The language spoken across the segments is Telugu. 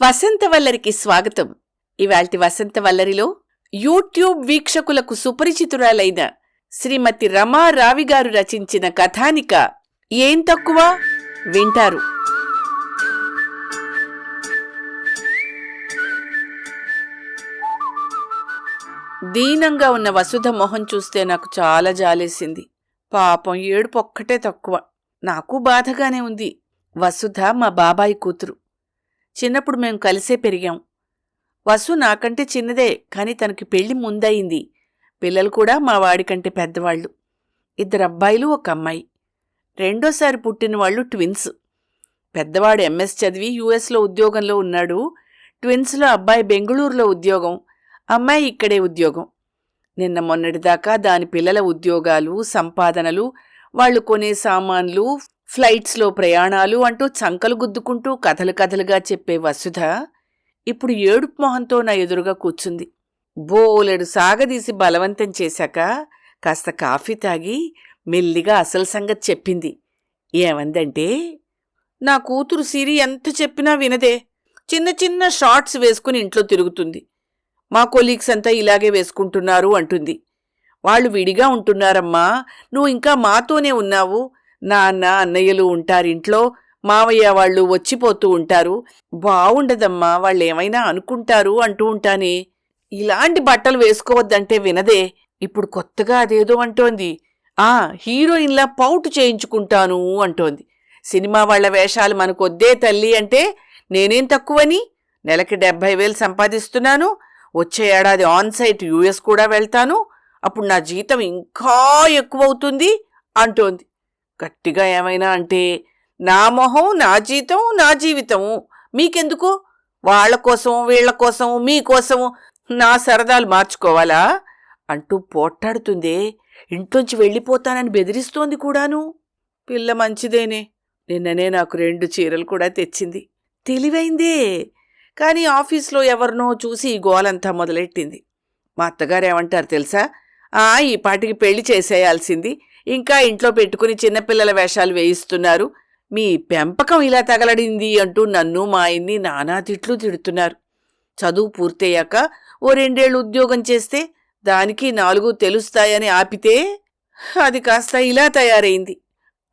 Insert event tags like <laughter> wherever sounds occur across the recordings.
వసంతవల్లరికి స్వాగతం. ఇవాల్టి వసంతవల్లరిలో యూట్యూబ్ వీక్షకులకు సుపరిచితురాలైన శ్రీమతి రమా రావి గారు రచించిన కథానిక ఏం తక్కువ? వింటారు. దీనంగా ఉన్న వసుధ మొహం చూస్తే నాకు చాలా జాలేసింది. పాపం ఏడుపు ఒక్కటే తక్కువ. నాకు బాధగానే ఉంది. వసుధ మా బాబాయి కూతురు. చిన్నప్పుడు మేము కలిసే పెరిగాం. వసు నాకంటే చిన్నదే కాని తనకి పెళ్ళి ముందయింది. పిల్లలు కూడా మా వాడికంటే పెద్దవాళ్ళు. ఇద్దరు అబ్బాయిలు ఒక అమ్మాయి. రెండోసారి పుట్టిన వాళ్ళు ట్విన్స్. పెద్దవాడు ఎంఎస్ చదివి యుఎస్లో ఉద్యోగంలో ఉన్నాడు. ట్విన్స్లో అబ్బాయి బెంగళూరులో ఉద్యోగం అమ్మాయి ఇక్కడే ఉద్యోగం. నిన్న మొన్నటిదాకా దాని పిల్లల ఉద్యోగాలు సంపాదనలు వాళ్ళు కొనే సామాన్లు ఫ్లైట్స్లో ప్రయాణాలు అంటూ చంకలు గుద్దుకుంటూ కథలు కథలుగా చెప్పే వసుధ ఇప్పుడు ఏడుపు మొహంతో నా ఎదురుగా కూర్చుంది. బోలెడు సాగదీసి బలవంతం చేశాక కాస్త కాఫీ తాగి మెల్లిగా అసలు సంగతి చెప్పింది. ఏమందంటే నా కూతురు సిరి ఎంత చెప్పినా వినదే. చిన్న చిన్న షార్ట్స్ వేసుకుని ఇంట్లో తిరుగుతుంది. మా కొలీగ్స్ అంతా ఇలాగే వేసుకుంటున్నారు అంటుంది. వాళ్ళు విడిగా ఉంటున్నారమ్మా. నువ్వు ఇంకా మాతోనే ఉన్నావు. నాన్న అన్నయ్యలు ఉంటారింట్లో మావయ్య వాళ్ళు వచ్చిపోతూ ఉంటారు. బావుండదమ్మా వాళ్ళేమైనా అనుకుంటారు అంటూ ఉంటానే. ఇలాంటి బట్టలు వేసుకోవద్దంటే వినదే. ఇప్పుడు కొత్తగా అదేదో అంటోంది. ఆ హీరోయిన్లా పౌటు చేయించుకుంటాను అంటోంది. సినిమా వాళ్ళ వేషాలు మనకొద్దే తల్లి అంటే నేనేం తక్కువని? నెలకి డెబ్భై వేలు సంపాదిస్తున్నాను. వచ్చే ఏడాది ఆన్ సైట్ యూఎస్ కూడా వెళ్తాను. అప్పుడు నా జీతం ఇంకా ఎక్కువ అవుతుంది అంటోంది. గట్టిగా ఏమైనా అంటే నా మొహం నా జీతం నా జీవితం. మీకెందుకు? వాళ్ళ కోసం వీళ్ళ కోసం మీకోసం నా సరదాలు మార్చుకోవాలా? అంటూ పోట్టాడుతుందే ఇంట్లోంచి వెళ్ళిపోతానని బెదిరిస్తోంది కూడాను. పిల్ల మంచిదేనే. నిన్ననే నాకు రెండు చీరలు కూడా తెచ్చింది. తెలివైందే. కానీ ఆఫీస్లో ఎవరినో చూసి ఈ గోలంతా మొదలెట్టింది. మా అత్తగారు ఏమంటారు తెలుసా? ఆ ఈ పాటికి పెళ్ళి చేసేయాల్సింది. ఇంకా ఇంట్లో పెట్టుకుని చిన్నపిల్లల వేషాలు వేయిస్తున్నారు. మీ పెంపకం ఇలా తగలడింది అంటూ నన్ను మా ఆయన్ని నానా తిట్లు తిడుతున్నారు. చదువు పూర్తయ్యాక ఓ రెండేళ్ళు ఉద్యోగం చేస్తే దానికి నాలుగు తెలుస్తాయని ఆపితే అది కాస్త ఇలా తయారైంది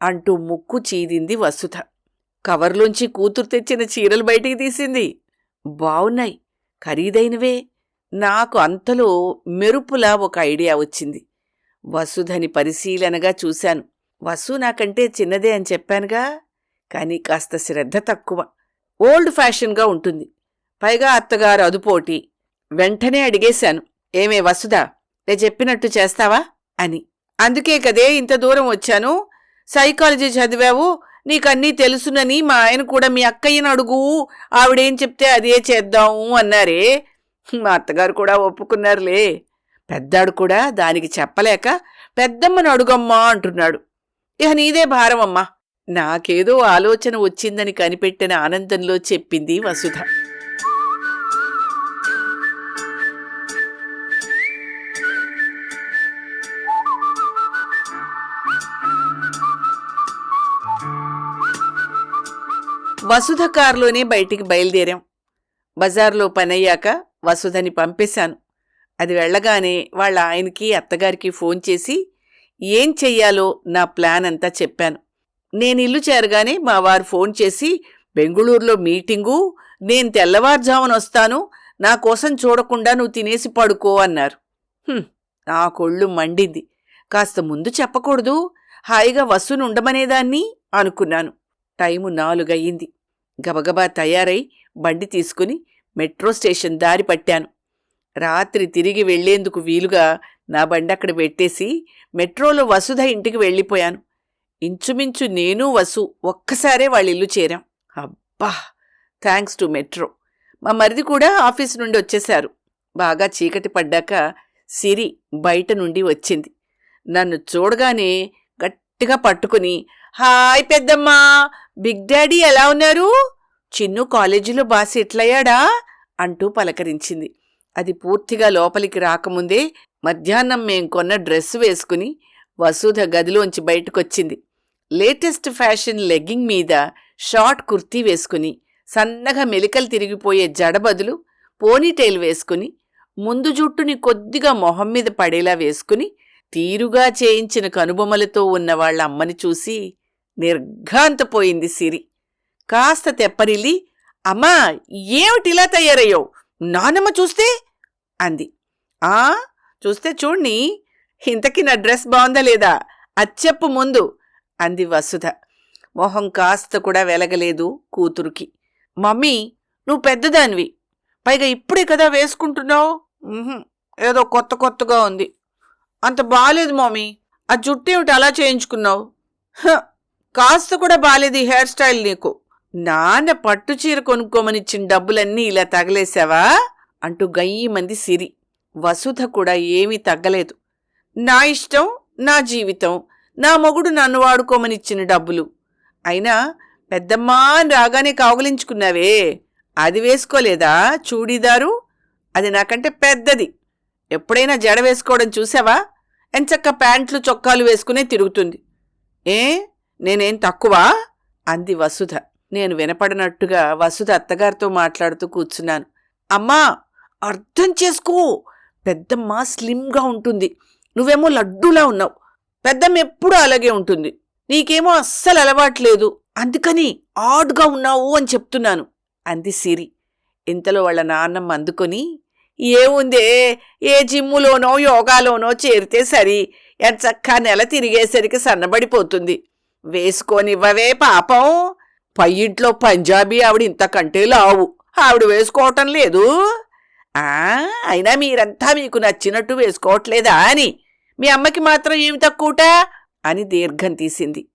అంటూ ముక్కు చీదింది వసుధ. కవర్లోంచి కూతురు తెచ్చిన చీరలు బయటికి తీసింది. బావున్నాయి ఖరీదైనవే. నాకు అంతలో మెరుపులా ఒక ఐడియా వచ్చింది. వసుధని పరిశీలనగా చూశాను. వసు నాకంటే చిన్నదే అని చెప్పానుగా కానీ కాస్త శ్రద్ధ తక్కువ. ఓల్డ్ ఫ్యాషన్గా ఉంటుంది. పైగా అత్తగారు అదుపోటి. వెంటనే అడిగేశాను ఏమే వసుదా నే చెప్పినట్టు చేస్తావా? అని. అందుకే కదే ఇంత దూరం వచ్చాను. సైకాలజీ చదివావు. నీకన్నీ తెలుసునని మా ఆయన కూడా మీ అక్కయ్యను అడుగు. ఆవిడేం చెప్తే అదే చేద్దాము అన్నారే. మా అత్తగారు కూడా ఒప్పుకున్నారులే. పెద్దాడు కూడా దానికి చెప్పలేక పెద్దమ్మను అడుగమ్మా అంటున్నాడు. ఇక నీదే భారమమ్మా. నాకేదో ఆలోచన వచ్చిందని కనిపెట్టిన ఆనందంలో చెప్పింది వసుధ. వసుధ కారులోనే బయటికి బయలుదేరాం. బజార్లో పనయ్యాక వసుధని పంపేశాను. అది వెళ్ళగానే వాళ్ళ ఆయనకి అత్తగారికి ఫోన్ చేసి ఏం చెయ్యాలో నా ప్లాన్ అంతా చెప్పాను. నేను ఇల్లు చేరగానే మా వారు ఫోన్ చేసి బెంగుళూరులో మీటింగు నేను తెల్లవారుజామున వస్తాను నా కోసం చూడకుండా నువ్వు తినేసి పడుకో అన్నారు. నా కొళ్ళు మండింది. కాస్త ముందు చెప్పకూడదు హాయిగా వసును ఉండమనేదాన్ని అనుకున్నాను. టైము నాలుగయ్యింది. గబగబా తయారై బండి తీసుకుని మెట్రో స్టేషన్ దారి పట్టాను. రాత్రి తిరిగి వెళ్ళేందుకు వీలుగా నా బండి అక్కడ పెట్టేసి మెట్రోలో వసుధ ఇంటికి వెళ్ళిపోయాను. ఇంచుమించు నేను వసు ఒక్కసారే వాళ్ళ ఇల్లు చేరాం. అబ్బా! Thanks to metro. మా మరిది కూడా ఆఫీస్ నుండి వచ్చేశారు. బాగా చీకటి పడ్డాక సిరి బయట నుండి వచ్చింది. నన్ను చూడగానే గట్టిగా పట్టుకుని హాయ్ పెద్దమ్మా! బిగ్ డాడీ ఎలా ఉన్నారు? చిన్ను కాలేజీలో బాస్ ఎట్లయ్యాడా అంటూ పలకరించింది. అది పూర్తిగా లోపలికి రాకముందే మధ్యాహ్నం మేం కొన్న డ్రెస్ వేసుకుని వసుధ గదిలోంచి బయటకొచ్చింది. లేటెస్ట్ ఫ్యాషన్ లెగ్గింగ్ మీద షార్ట్ కుర్తీ వేసుకుని సన్నగా మెలికలు తిరిగిపోయే జడ బదులు పోనీటైల్ వేసుకుని ముందు జుట్టుని కొద్దిగా మొహం మీద పడేలా వేసుకుని తీరుగా చేయించిన కనుబొమ్మలతో ఉన్న వాళ్ళ అమ్మని చూసి నిర్ఘాంతపోయింది సిరి. కాస్త తెప్పరిల్లి అమ్మా ఏమిటిలా తయారయ్యావు? నానమ్మ చూస్తే అంది. ఆ చూస్తే చూడ్ని ఇంతకీ నా డ్రెస్ బాగుందా లేదా? అచ్చెప్పు ముందు అంది వసుధ. మొహం కాస్త కూడా వెలగలేదు కూతురుకి. మమ్మీ నువ్వు పెద్దదానివి. పైగా ఇప్పుడే కదా వేసుకుంటున్నావు? ఏదో కొత్త కొత్తగా ఉంది. అంత బాగాలేదు మమ్మీ. ఆ జుట్టేమిటి అలా చేయించుకున్నావు? కాస్త కూడా బాగాలేదు ఈ హెయిర్ స్టైల్ నీకు. నాన్న పట్టు చీర కొనుక్కోమనిచ్చిన డబ్బులన్నీ ఇలా తగలేసావా? అంటూ గయ్యమంది సిరి. వసుధ కూడా ఏమీ తగ్గలేదు. నా ఇష్టం నా జీవితం నా మొగుడు నన్ను వాడుకోమనిచ్చిన డబ్బులు. అయినా పెద్దమ్మా అని రాగానే కాగులించుకున్నావే అది వేసుకోలేదా చూడీదారు? అది నాకంటే పెద్దది. ఎప్పుడైనా జడ వేసుకోవడం చూసావా? ఎంచక్క ప్యాంట్లు చొక్కాలు వేసుకునే తిరుగుతుంది. ఏ? నేనేం తక్కువా? అంది వసుధ. నేను వినపడినట్టుగా వసుధ అత్తగారితో మాట్లాడుతూ కూర్చున్నాను. అమ్మా అర్థం చేసుకో. పెద్దమ్మ స్లిమ్గా ఉంటుంది. నువ్వేమో లడ్డూలా ఉన్నావు. పెద్దమ్మ ఎప్పుడూ అలాగే ఉంటుంది. నీకేమో అస్సలు అలవాట్లేదు అందుకని ఆడ్గా ఉన్నావు అని చెప్తున్నాను అంది సిరి. ఇంతలో వాళ్ళ నాన్నమ్మ అందుకొని ఏముందే? ఏ జిమ్ములోనో యోగాలోనో చేరితే సరి. ఎంచక్కా నెల తిరిగేసరికి సన్నబడిపోతుంది. వేసుకోనివ్వవే పాపం. పై ఇంట్లో పంజాబీ ఆవిడ ఇంతకంటే లావు. ఆవిడ వేసుకోవటం లేదు. ఆ అయినా మీరంతా మీకు నచ్చినట్టు వేసుకోవట్లేదా అని. మీ అమ్మకి మాత్రం ఏమి తక్కువట? అని దీర్ఘం తీసింది.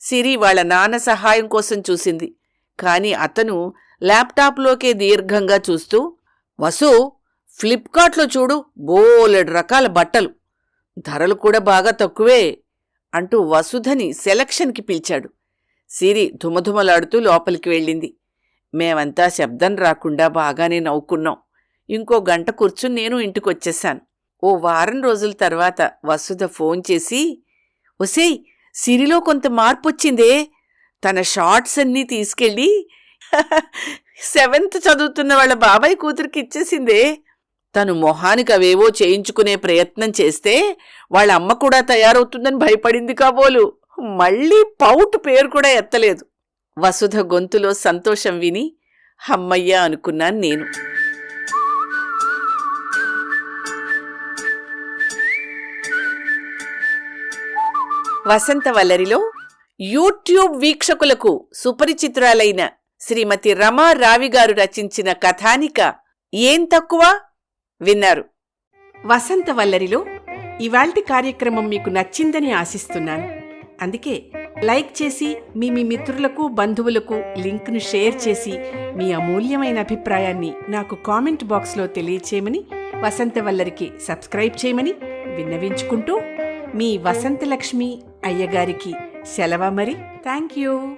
సిరి వాళ్ళ నాన్న సహాయం కోసం చూసింది. కాని అతను ల్యాప్టాప్లోకే దీర్ఘంగా చూస్తూ వసు ఫ్లిప్కార్ట్లో చూడు బోలెడు రకాల బట్టలు. ధరలు కూడా బాగా తక్కువే అంటూ వసుధని సెలక్షన్కి పిలిచాడు. సిరి ధుమధుమలాడుతూ లోపలికి వెళ్ళింది. మేమంతా శబ్దం రాకుండా బాగానే నవ్వుకున్నాం. ఇంకో గంట కూర్చుని నేను ఇంటికొచ్చేశాను. ఓ వారం రోజుల తర్వాత వసుధ ఫోన్ చేసి ఒసేయ్ సిరిలో కొంత మార్పు వచ్చిందే తన షార్ట్స్ అన్నీ తీసుకెళ్ళి <laughs> సెవెంత్ చదువుతున్న వాళ్ళ బాబాయ్ కూతురికి ఇచ్చేసిందే. తను మొహానికి అవేవో చేయించుకునే ప్రయత్నం చేస్తే వాళ్ళ అమ్మ కూడా తయారవుతుందని భయపడింది కాబోలు. మళ్ళీ పౌట్ పేరు కూడా ఎత్తలేదు. వసుధ గొంతులో సంతోషం విని హమ్మయ్య అనుకున్నాను నేను. వసంత వల్లరిలో యూట్యూబ్ వీక్షకులకు సుపరిచితురాలైన శ్రీమతి రమా రావి గారు రచించిన కథానిక ఏం తక్కువ? విన్నారు. వసంత వల్లరిలో ఇవాల్టి కార్యక్రమం మీకు నచ్చిందని ఆశిస్తున్నాను. అందుకే లైక్ చేసి మీ మీ మిత్రులకు బంధువులకు లింక్ను షేర్ చేసి మీ అమూల్యమైన అభిప్రాయాన్ని నాకు కామెంట్ బాక్స్లో తెలియచేయమని వసంతవల్లరికి సబ్స్క్రైబ్ చేయమని విన్నవించుకుంటూ మీ వసంతలక్ష్మి అయ్యగారికి సెలవ మరి? Thank you.